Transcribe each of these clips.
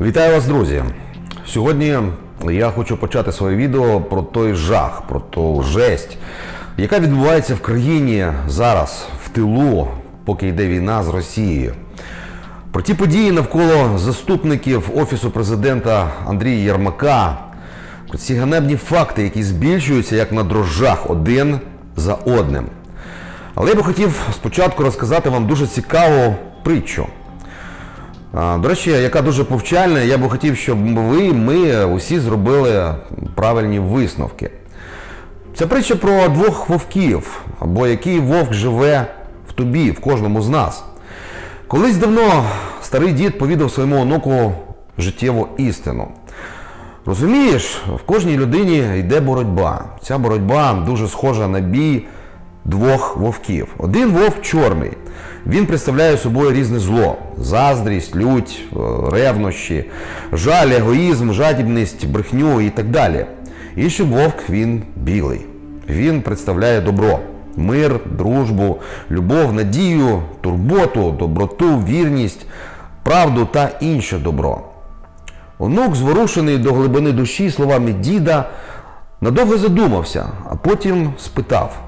Вітаю вас, друзі! Сьогодні я хочу почати своє відео про той жах, про ту жесть, яка відбувається в країні зараз, в тилу, поки йде війна з Росією. Про ті події навколо заступників Офісу президента Андрія Єрмака, про ці ганебні факти, які збільшуються як на дрожжах один за одним. Але я би хотів спочатку розказати вам дуже цікаву притчу. До речі, яка дуже повчальна, я би хотів, щоб ви, ми усі зробили правильні висновки. Це притча про двох вовків, або який вовк живе в тобі, в кожному з нас. Колись давно старий дід повідав своєму онуку життєву істину. Розумієш, в кожній людині йде боротьба. Ця боротьба дуже схожа на бій двох вовків. Один вовк чорний. Він представляє собою різне зло: заздрість, лють, е, ревнощі, жаль, егоїзм, жадібність, брехню і так далі. І Інший вовк він білий. Він представляє добро, мир, дружбу, любов, надію, турботу, доброту, вірність, правду та інше добро. Онук, зворушений до глибини душі словами діда, надовго задумався, а потім спитав: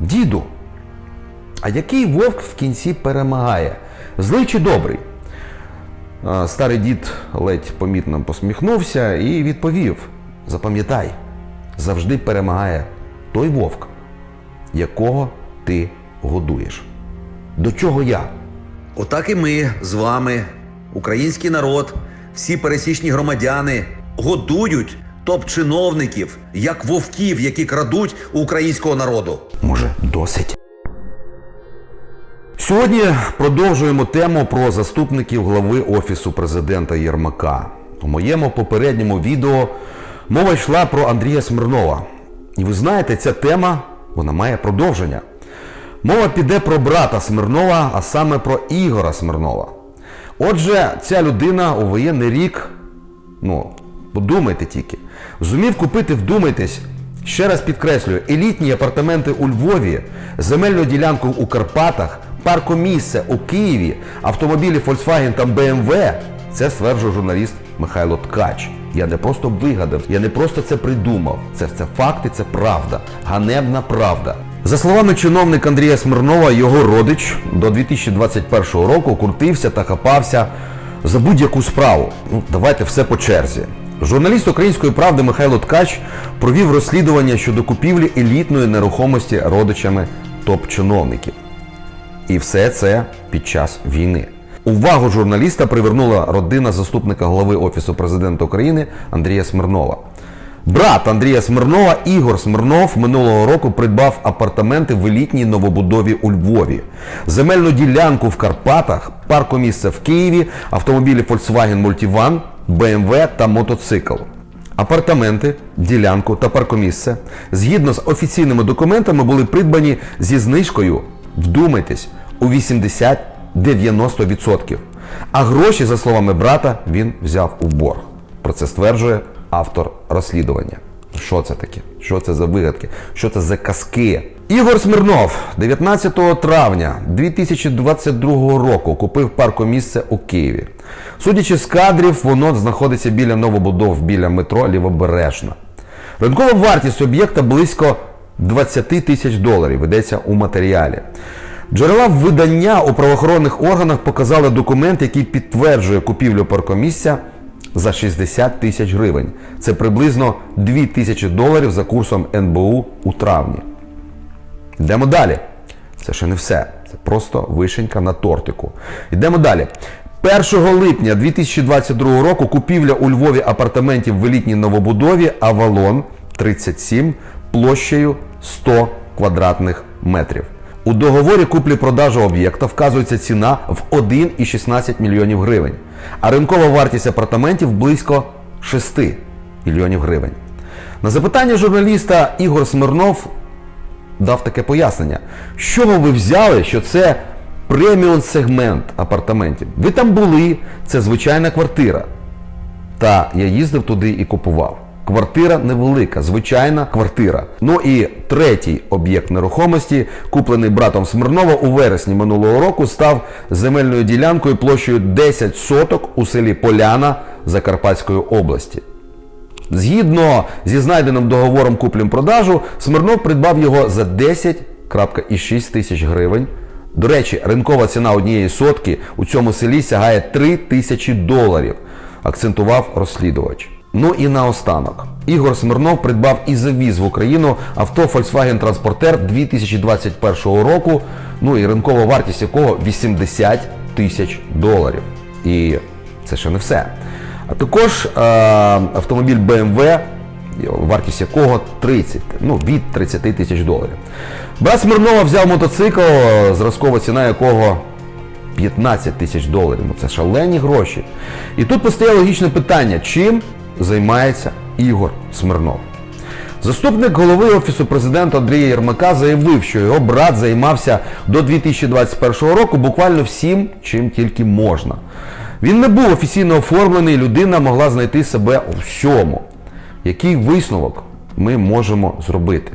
Діду, а який вовк в кінці перемагає? Злий чи добрий? Старий дід ледь помітно посміхнувся і відповів: Запам'ятай, завжди перемагає той вовк, якого ти годуєш. До чого я? Отак і ми з вами, український народ, всі пересічні громадяни годують топ-чиновників як вовків, які крадуть у українського народу. Може, досить? Сьогодні продовжуємо тему про заступників глави Офісу президента Єрмака. У моєму попередньому відео мова йшла про Андрія Смирнова. І ви знаєте, ця тема вона має продовження. Мова піде про брата Смирнова, а саме про Ігора Смирнова. Отже, ця людина у воєнний рік Ну, подумайте тільки. Зумів купити, вдумайтесь, ще раз підкреслюю, елітні апартаменти у Львові, земельну ділянку у Карпатах, паркомісце у Києві, автомобілі Volkswagen та BMW. Це стверджує журналіст Михайло Ткач. Я не просто вигадав, я не просто це придумав. Це все факти, це правда, ганебна правда. За словами чиновника Андрія Смирнова, його родич до 2021 року крутився та хапався за будь-яку справу. Ну, давайте все по черзі. Журналіст української правди Михайло Ткач провів розслідування щодо купівлі елітної нерухомості родичами топ-чиновників. І все це під час війни. Увагу журналіста привернула родина заступника голови Офісу президента України Андрія Смирнова. Брат Андрія Смирнова Ігор Смирнов минулого року придбав апартаменти в елітній новобудові у Львові, земельну ділянку в Карпатах, паркомісце в Києві, автомобілі Volkswagen Multivan, BMW та мотоцикл. Апартаменти, ділянку та паркомісце згідно з офіційними документами були придбані зі знижкою, вдумайтесь, у 80-90%. А гроші, за словами брата, він взяв у борг. Про це стверджує автор розслідування. Що це таке? Що це за вигадки? Що це за казки? Ігор Смирнов 19 травня 2022 року купив паркомісце у Києві. Судячи з кадрів, воно знаходиться біля новобудов біля метро Лівобережна. Ринкова вартість об'єкта близько 20 тисяч доларів йдеться у матеріалі. Джерела видання у правоохоронних органах показали документ, який підтверджує купівлю паркомісця за 60 тисяч гривень. Це приблизно 2 тисячі доларів за курсом НБУ у травні. Йдемо далі. Це ще не все. Це просто вишенька на тортику. Йдемо далі. 1 липня 2022 року купівля у Львові апартаментів в елітній новобудові Авалон 37 площею 100 квадратних метрів. У договорі куплі-продажу об'єкта вказується ціна в 1,16 мільйонів гривень, а ринкова вартість апартаментів близько 6 мільйонів гривень. На запитання журналіста Ігор Смирнов дав таке пояснення. Чого ви взяли, що це преміум сегмент апартаментів? Ви там були, це звичайна квартира. Та я їздив туди і купував. Квартира невелика, звичайна квартира. Ну і третій об'єкт нерухомості, куплений братом Смирнова у вересні минулого року, став земельною ділянкою площею 10 соток у селі Поляна Закарпатської області. Згідно зі знайденим договором куплі-продажу, Смирнов придбав його за 10,6 тисяч гривень. До речі, ринкова ціна однієї сотки у цьому селі сягає 3 тисячі доларів, акцентував розслідувач. Ну і наостанок. Ігор Смирнов придбав і завіз в Україну авто Volkswagen Transporter 2021 року, ну і ринкова вартість якого 80 тисяч доларів. І це ще не все. А також е, автомобіль BMW, вартість якого 30, ну від 30 тисяч доларів. Брат Смирнова взяв мотоцикл, зразкова ціна якого 15 тисяч доларів. Ну це шалені гроші. І тут постає логічне питання: чим займається Ігор Смирнов? Заступник голови Офісу президента Андрія Єрмака заявив, що його брат займався до 2021 року буквально всім, чим тільки можна. Він не був офіційно оформлений, людина могла знайти себе у всьому. Який висновок ми можемо зробити?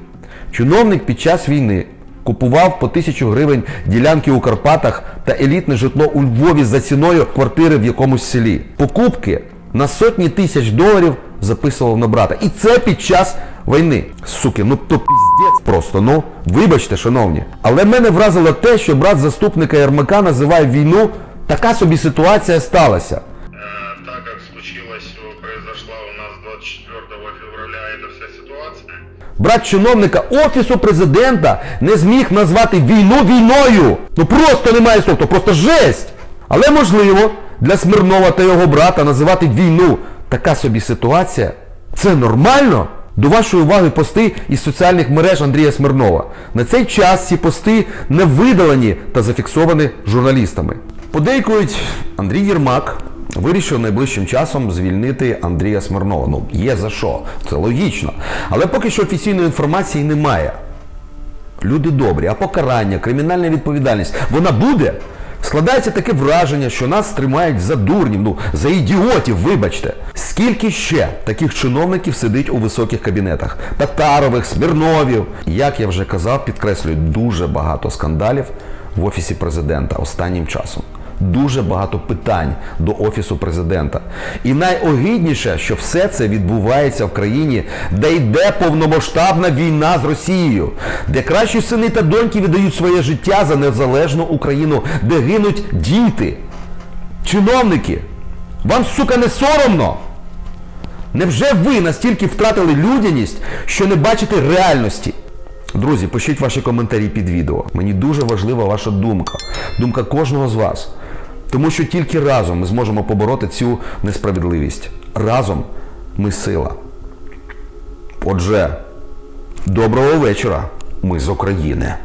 Чиновник під час війни купував по тисячу гривень ділянки у Карпатах та елітне житло у Львові за ціною квартири в якомусь селі. Покупки на сотні тисяч доларів записував на брата. І це під час війни. Суки, ну то піздець просто. Ну, вибачте, шановні. Але мене вразило те, що брат заступника Єрмака називає війну. Така собі ситуація сталася. Э, так как случилось, э, произошла у нас 24 февраля эта вся ситуация, Брат чиновника Офісу президента не зміг назвати війну війною. Ну просто немає слов, то просто жесть. Але можливо, для Смирнова та його брата називати війну така собі ситуація. Це нормально? До вашої уваги пости із соціальних мереж Андрія Смирнова. На цей час ці пости не видалені та зафіксовані журналістами. Подейкують, Андрій Єрмак вирішив найближчим часом звільнити Андрія Смирнова. Ну, є за що, це логічно. Але поки що офіційної інформації немає. Люди добрі, а покарання, кримінальна відповідальність, вона буде? Складається таке враження, що нас тримають за дурнів, ну за ідіотів, вибачте. Скільки ще таких чиновників сидить у високих кабінетах? Татарових, Смірновів. Як я вже казав, підкреслюю, дуже багато скандалів в офісі президента останнім часом. Дуже багато питань до офісу президента. І найогідніше, що все це відбувається в країні, де йде повномасштабна війна з Росією, де кращі сини та доньки віддають своє життя за незалежну Україну, де гинуть діти. Чиновники, вам, сука, не соромно? Невже ви настільки втратили людяність, що не бачите реальності? Друзі, пишіть ваші коментарі під відео. Мені дуже важлива ваша думка, думка кожного з вас. Тому що тільки разом ми зможемо побороти цю несправедливість. Разом ми сила. Отже, доброго вечора. Ми з України.